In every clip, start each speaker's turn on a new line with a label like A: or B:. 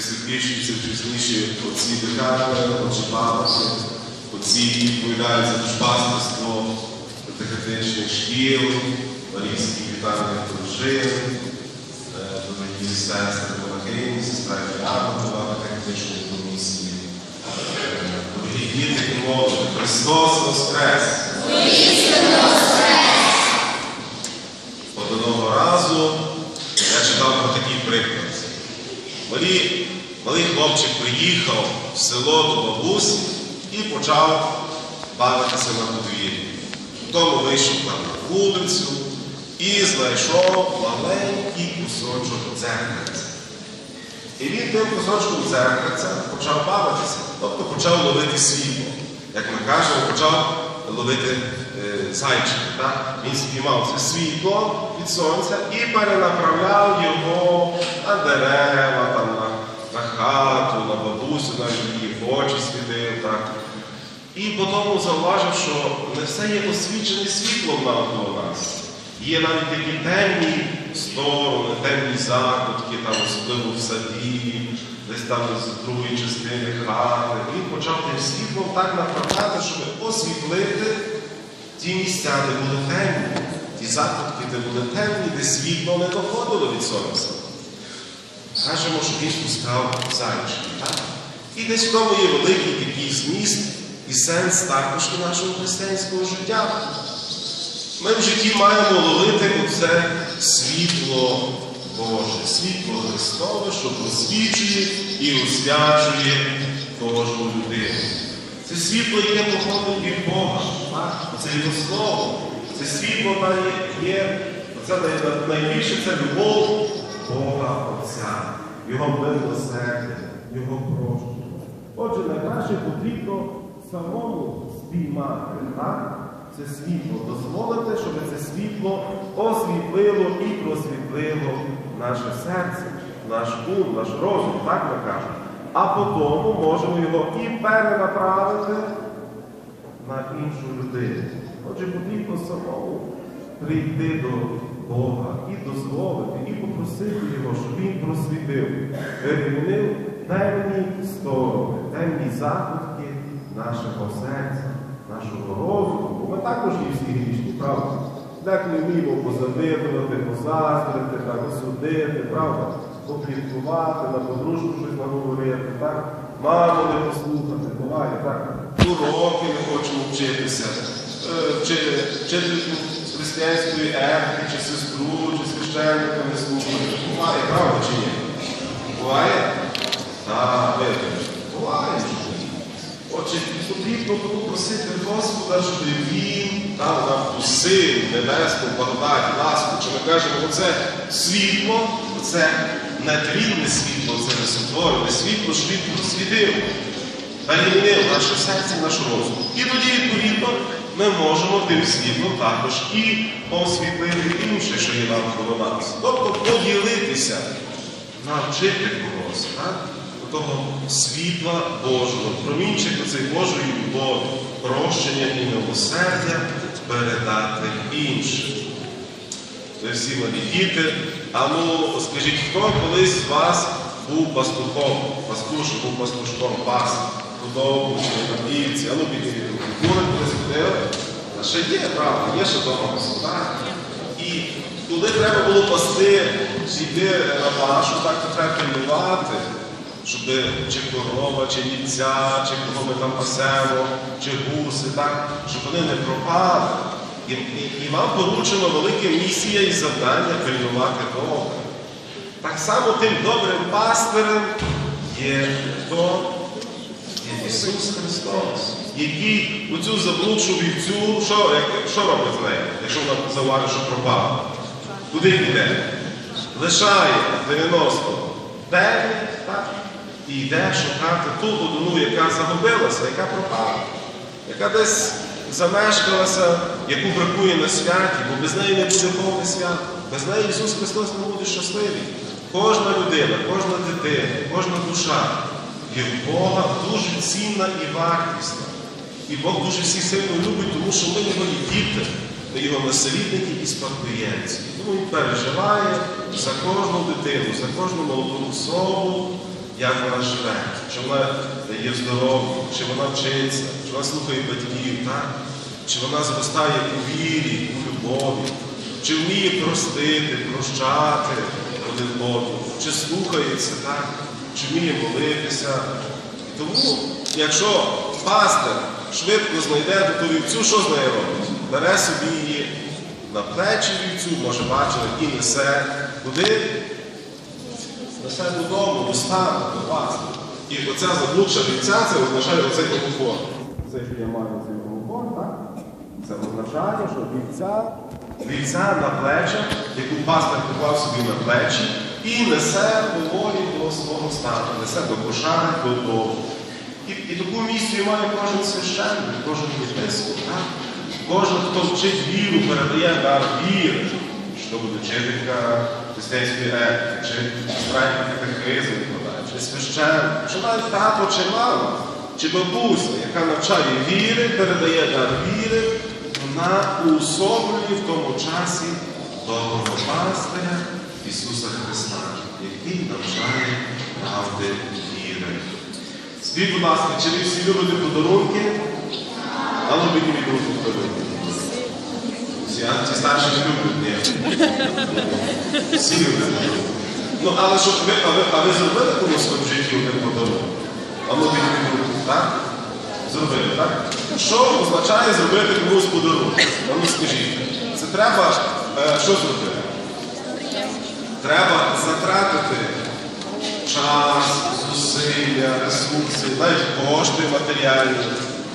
A: висвітлюючи пізніше оці декани, отчі бабусі, оці відповідають за душпастерство катехетичних шкіл, Марійські вітальних дружин, е, дорогі сестри Монахині, сестра Яна була комісії. Е, Дорогі діти і Христос Воскрес! Одного разу я читав про такий приклад. Малі, малий хлопчик приїхав в село до бабусі і почав бавитися на подвір'ї. Тому вийшов там на вулицю і знайшов маленький кусочок дзеркальця. І він тим кусочком дзеркальця почав бавитися, тобто почав ловити світло. Як ми кажемо, почав ловити е, зайчика. Так? Він спіймав це світло від сонця і перенаправляв його на дерева, там, на, на хату, на бабусю, навіть її очі світив. Так? І потім зауважив, що не все є освічене світлом навколо нас. Є навіть такі темні сторони, темні закутки, там, особливо в саді, десь там з другої частини хати. Він почав тим світлом так направляти, щоб освітлити ті місця, де були темні, ті закутки, де були темні, де світло не доходило від сонця. Кажемо, що він пускав зайчики. Так? І десь в тому є великий такий зміст і сенс також і нашого християнського життя. Ми в житті маємо ловити оце світло Боже, світло Христове, що просвічує і освячує кожну людину. Це світло є походом від Бога. Це його слово. Це світло є, це найбільше це любов Бога Отця, Його милосердя, Його прощення. Отже, найкраще потрібно самому спіймати так? це світло, дозволити, щоб це світло освітлило і просвітлило наше серце, наш ум, наш розум, так ми кажемо. А потім можемо його і перенаправити на іншу людину. Отже, потрібно самому прийти до Бога і дозволити, і попросити Його, щоб Він просвітив, перемінив темні сторони, темні закутки нашого серця, нашого розуму. Бо ми також є всі грішні, правда? Деколи вміємо позавидувати, позаздрити, так, осудити, правда? Попліткувати, на подружку щось наговорити, так? Маму не послухати, буває, так? Уроки не хочемо вчитися, е, вчити, вчительку християнської етики, чи сестру, чи священника не слухати. Буває, правда чи ні? Буває? Так. Буває. Отже, потрібно попросити Господа, щоб Він дав нам ту силу, небесну, благодать, ласку. Чи ми кажемо, оце світло, це не тлінне світло, це не світло, що він просвітив, перемінив наше серце, наш розум. І тоді, відповідно, ми можемо тим світлом також і освітлити інше, що є навколо нас. Тобто поділитися, навчити когось. Того світла Божого, промінчик оцей Божої любові, прощення і милосердя передати іншим. Ви всі малі діти, а ну скажіть, хто колись з вас був пастухом, пастуш був пастушком, пас, худобу чи напівці, а ну підніміть руку. Були колись ходили? А ще є, правда, є ще так? І коли треба було пасти, йти на пашу, так то треба пильнувати щоб чи корова, чи вівця, чи кого ми там пасемо, чи гуси, так, щоб вони не пропали. І, і, і вам поручено велика місія і завдання пильнувати Бога. Так само тим добрим пастирем є хто? Ісус Христос, який оцю заблудшу вівцю, що, що робить з нею, якщо вона зауважить, що пропала? Куди піде? Лишає 99, так? І йде шукати ту одну, яка загубилася, яка пропала, яка десь замешкалася, яку бракує на святі, бо без неї не буде повне свято. Без неї Ісус Христос не буде щасливий. Кожна людина, кожна дитина, кожна душа є Бога дуже цінна і вартісна. І Бог дуже всіх сильно любить, тому що ми його діти, ми його наслідники і спадкоємці. Тому він переживає за кожну дитину, за кожну молоду особу, як вона живе, чи вона є здорова, чи вона вчиться, чи вона слухає батьків, так? чи вона зростає у вірі, у любові, чи вміє простити, прощати один одного, чи слухається, так? Чи вміє молитися. І тому, якщо пастир швидко знайде ту вівцю, що з нею робить? Бере собі її на плечі вівцю, може бачили, і несе куди? Несе додому, до стану, до вас. І оця заблудша вівця, це означає оцей гомофон. Це я маю цей гомофон, так? Це означає, що вівця, вівця на плечах, яку пастор поклав собі на плечі, і несе поволі до свого стану, несе до кошари додому. І, і таку місію має кожен священник, кожен єпископ? Кожен, хто вчить віру, передає дар віри, що буде вчителька християнської етики, чи справді катехизм чи священник, чи навіть тато, чи мама, чи бабуся, яка навчає віри, передає дар віри, вона уособлює в тому часі доброго пастиря Ісуса Христа, який навчає правди віри. Скажіть, будь ласка, чи ви всі любите подарунки? А ну любить. Всі, а ті старші не люблять, ні. Всі люблять. Ну, але щоб ви, а ви, а ви зробили комусь в житті один подарунок? А ну підніміть руку, так? Зробили, так? Що означає зробити комусь подарунок? Ну скажіть. Це треба е, що зробити? Треба затратити час, зусилля, ресурси, навіть кошти матеріальні.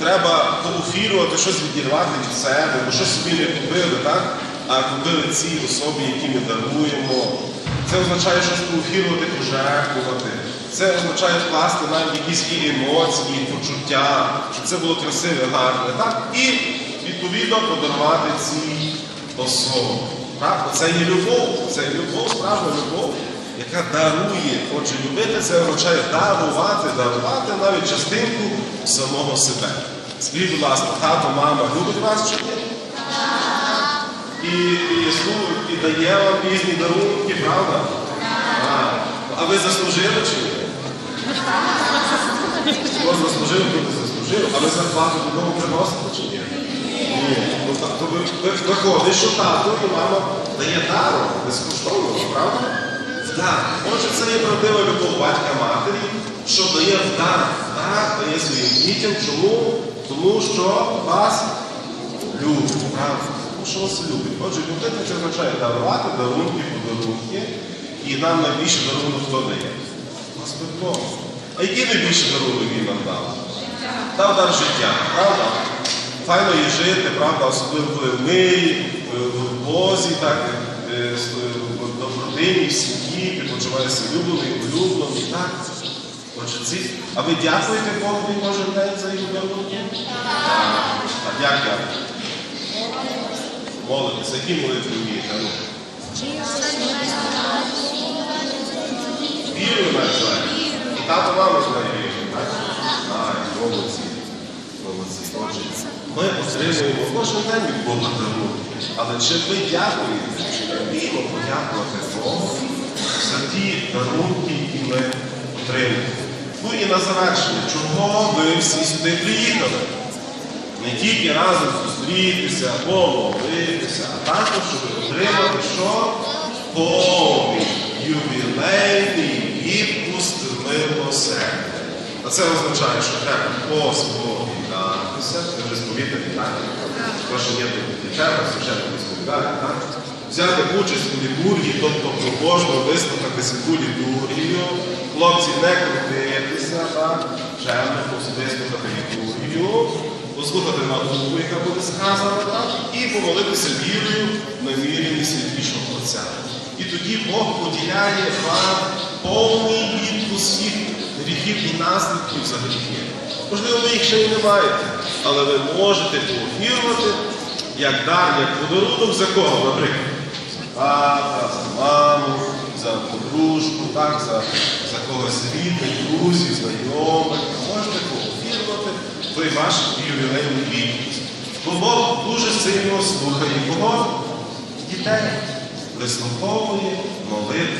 A: Треба поуфірувати, щось відірвати від себе, бо щось собі не купили, так? а купили цій особі, які ми даруємо. Це означає щось поуфірувати, пожертвувати. Це означає вкласти навіть якісь емоції, почуття, щоб це було красиве, гарне. Так? І відповідно подарувати цій особі. Так? Оце є любов, це любов, справжня любов яка дарує. Отже, любити це означає дарувати, дарувати навіть частинку самого себе. Скажіть, будь ласка, тато, мама любить вас чи ні? І, і, і дає вам різні дарунки, правда? А, ви заслужили чи ні? Хто заслужив, хто заслужив, а ви зарплату додому приносите чи ні? Ні. Ну, то ви, ви, виходить, що тато і мама дає дару безкоштовно, правда? В дар. Отже, це є правдива любов батька матері, що дає в дар. Дар дає своїм дітям. Чому? Тому що вас любить, правда? Тому що вас любить. Отже, любити це означає дарувати дарунки, подарунки. І нам найбільше дарунок хто дає? Господь Бог. А який найбільший дарунок він нам дав? Дав дар життя, правда? Файно є жити, правда, особливо в мирі, в Бозі, так, е, е, в добродині, в сім'ї, ти почуваєшся люблений, улюблений, так? Отже, ці... А ви дякуєте Богу кожен день за його дарунки? А як дякуєте? Молитися, які молитви вмієте? Вірю навіть знаєте. І тато мама знає вірю, так? Ай, молодці. Молодці. Отже, ми отримуємо кожен день від Бога дарунки. Але чи ви дякуєте, чи ми вміємо подякувати Богу за ті дарунки, які ми отримуємо? Ну і на завершення, чого ви всі сюди приїхали? Не тільки разом зустрітися, помолитися, а також, щоб отримати що? Повний ювілейний відпуск милосердя. А це означає, що треба посповідатися, вже сповідані, так? Хто ще є треба, священно сповідати, так? Взяти участь у літургії, тобто побожно вислухати святу літургію, хлопці не крутитися? Чемно вислухати літургію, послухати науку, яка буде сказана, так? і помолитися вірою на вірі святішого Отця. І тоді Бог поділяє вам повний відпуск гріхів і наслідків за гріхи. Можливо, ви їх ще й не маєте, але ви можете поофірувати як дар, як подарунок за кого, наприклад? Тата, за маму, за подружку, так, за, за когось рідних, друзів, знайомих. Можете поофірувати той ваш ювілейний відпуск. Бо Бог дуже сильно слухає кого? Дітей. Вислуховує, молитва.